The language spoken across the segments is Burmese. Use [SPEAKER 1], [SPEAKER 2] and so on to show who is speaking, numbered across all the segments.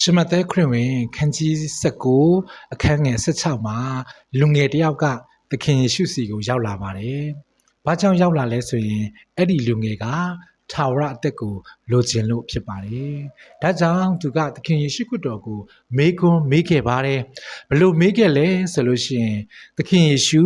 [SPEAKER 1] ရှမသက်ခရစ်ဝင်ခန်းကြီး19အခန်းငယ်16မှာလူငယ်တစ်ယောက်ကသခင်ယေရှုစီကိုရောက်လာပါတယ်။ဘာကြောင့်ရောက်လာလဲဆိုရင်အဲ့ဒီလူငယ်ကထာဝရအသက်ကိုလိုချင်လို့ဖြစ်ပါတယ်။ဒါကြောင့်သူကသခင်ယေရှုခရစ်တော်ကိုမေးခွန်းမေးခဲ့ပါတယ်။ဘလို့မေးခဲ့လဲဆိုလို့ရှိရင်သခင်ယေရှု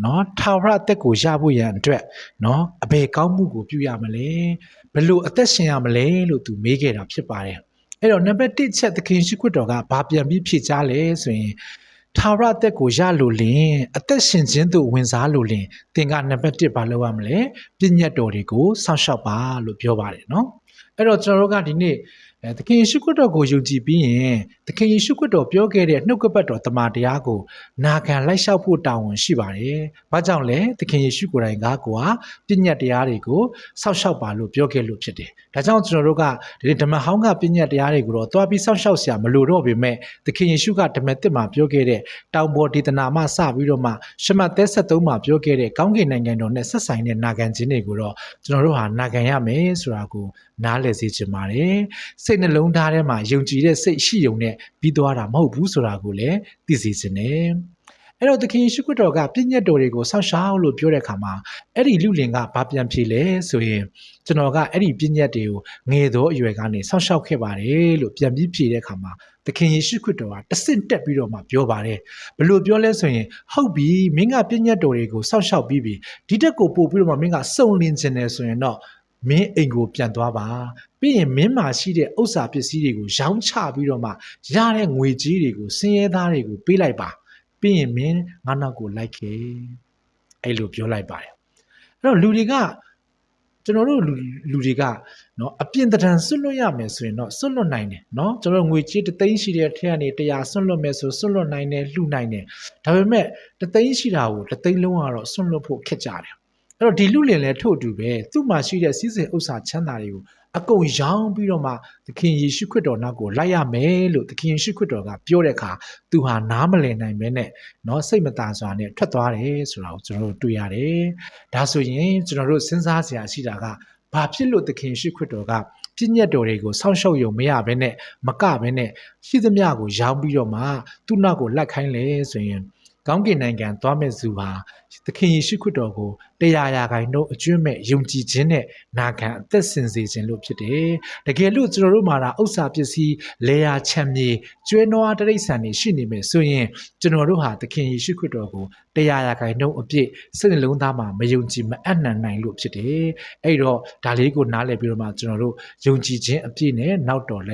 [SPEAKER 1] เนาะထာဝရအသက်ကိုရဖို့ရန်အတွက်เนาะအဘယ်ကောင်းမှုကိုပြုရမလဲ။ဘလို့အသက်ရှင်ရမလဲလို့သူမေးခဲ့တာဖြစ်ပါတယ်။ အဲ့တော့နံပါတ်1ချက်သခင်ရှိခွတ်တော်ကဘာပြန်ပြီးဖြေချလဲဆိုရင်ထာဝရအသက်ကိုရလို့လင်အသက်ရှင်ခြင်းသို့ဝင်စားလို့လင်သင်ကနံပါတ်1ဘာလုပ်ရမလဲပြည့်ညတ်တော်တွေကိုစောင့်ရှောက်ပါလို့ပြောပါတယ်နော်အဲ့တော့ကျွန်တော်တို့ကဒီနေ့ အဲသခင်ယေရှုခရစ်တော်ကိုယုံကြည်ပြီးရင်သခင်ယေရှုခရစ်တော်ပြောခဲ့တဲ့နှုတ်ကပတ်တော်တမန်တရားကိုနာခံလိုက်လျှောက်ဖို့တာဝန်ရှိပါတယ်။ဘာကြောင့်လဲသခင်ယေရှုကိုယ်တိုင်ကကိုဟာပြည့်ညတ်တရားတွေကိုစောင့်ရှောက်ပါလို့ပြောခဲ့လို့ဖြစ်တယ်။ဒါကြောင့်ကျွန်တော်တို့ကဒီဓမ္မဟောင်းကပြည့်ညတ်တရားတွေကိုတော့တွားပြီးစောင့်ရှောက်စရာမလိုတော့ပေမဲ့သခင်ယေရှုကဓမ္မသစ်မှာပြောခဲ့တဲ့တောင်ပေါ်ဒေသနာမှစပြီးတော့မှရှမသက်73မှာပြောခဲ့တဲ့ကောင်းကင်နိုင်ငံတော်နဲ့ဆက်ဆိုင်တဲ့နာခံခြင်းတွေကိုတော့ကျွန်တော်တို့ဟာနာခံရမယ်ဆိုတာကိုနားလည်စေချင်ပါတယ်။စိတ်နှလုံးသားထဲမှာယုံကြည်တဲ့စိတ်ရှိယုံနဲ့ပြီးသွားတာမဟုတ်ဘူးဆိုတာကိုလည်းသိစေချင်တယ်။အဲ့တော့သခင်ယေရှုခရစ်တော်ကပြည့်ညတ်တော်တွေကိုဆောက်ရှောက်လို့ပြောတဲ့အခါမှာအဲ့ဒီလူလင်ကဘာပြန်ဖြေလဲဆိုရင်ကျွန်တော်ကအဲ့ဒီပြည့်ညတ်တွေကိုငယ်သောအရွယ်ကနေဆောက်ရှောက်ခဲ့ပါတယ်လို့ပြန်ပြီးဖြေတဲ့အခါမှာသခင်ယေရှုခရစ်တော်ကတဆင့်တက်ပြီးတော့မှပြောပါတယ်ဘလို့ပြောလဲဆိုရင်ဟုတ်ပြီမင်းကပြည့်ညတ်တော်တွေကိုဆောက်ရှောက်ပြီးပြီဒီတက်ကိုပို့ပြီးတော့မှမင်းကစုံလင်ခြင်းတယ်ဆိုရင်တော့ မင်းအိမ်ကိုပြန်သွားပါပြီးရင်မင်းမှာရှိတဲ့ဥစ္စာပစ္စည်းတွေကိုရောင်းချပြီးတော့မှရတဲ့ငွေကြီးတွေကိုစင်းရဲသားတွေကိုပေးလိုက်ပါပြီးရင်မင်းငါနောက်ကိုလိုက်ခဲ့အဲ့လိုပြောလိုက်ပါတယ်အဲ့တော့လူတွေကကျွန်တော်တို့လူတွေကနော်အပြင်တံတန်ဆွတ်လွတ်ရမယ်ဆိုရင်တော့ဆွတ်လွတ်နိုင်တယ်နော်ကျွန်တော်ငွေကြေးတသိန်းရှိတဲ့ထက်ကနေ100ဆွတ်လွတ်မယ်ဆိုဆွတ်လွတ်နိုင်တယ်လှူနိုင်တယ်ဒါပေမဲ့တသိန်းရှိတာကိုတသိန်းလုံးကတော့ဆွတ်လွတ်ဖို့ခက်ကြတယ် အဲ့တော့ဒီလူလင်လည်းထို့အတူပဲသူ့မှာရှိတဲ့စီးစိမ်ဥစ္စာချမ်းသာတွေကိုအကုန်ရောင်းပြီးတော့မှသခင်ယေရှုခရစ်တော်နောက်ကိုလိုက်ရမယ်လို့သခင်ယေရှုခရစ်တော်ကပြောတဲ့အခါသူဟာနားမလည်နိုင်ပဲနဲ့เนาะစိတ်မသာစွာနဲ့ထွက်သွားတယ်ဆိုတာကိုကျွန်တော်တို့တွေ့ရတယ်။ဒါဆိုရင်ကျွန်တော်တို့စဉ်းစားစရာရှိတာကဘာဖြစ်လို့သခင်ယေရှုခရစ်တော်ကပြည့်ညတ်တော်တွေကိုစောင့်ရှောက်ရုံမရဘဲနဲ့မကဘဲနဲ့ရှိသမျှကိုရောင်းပြီးတော့မှသူ့နောက်ကိုလိုက်ခိုင်းလေဆိုရင် ကောင်းကင်နိုင်ငံသွားမဲ့သူဟာသခင်ယေရှုခရစ်တော်ကိုတရားရာခိုင်နှုန်းအကျွင့်မဲ့ယုံကြည်ခြင်းနဲ့နာခံအသက်ဆင်စေခြင်းလို့ဖြစ်တယ်။တကယ်လို့ကျွန်တော်တို့မှာဒါဥစ္စာပစ္စည်းလေယာချမ်းမြေကျွဲနွားတရိษံတွေရှိနေမယ်ဆိုရင်ကျွန်တော်တို့ဟာသခင်ယေရှုခရစ်တော်ကိုတရားရာခိုင်နှုန်းအပြည့်စိတ်နှလုံးသားမှာမယုံကြည်မအပ်နှံနိုင်လို့ဖြစ်တယ်။အဲ့တော့ဒါလေးကိုနားလည်ပြီးတော့မှကျွန်တော်တို့ယုံကြည်ခြင်းအပြည့်နဲ့နောက်တော်လိုက်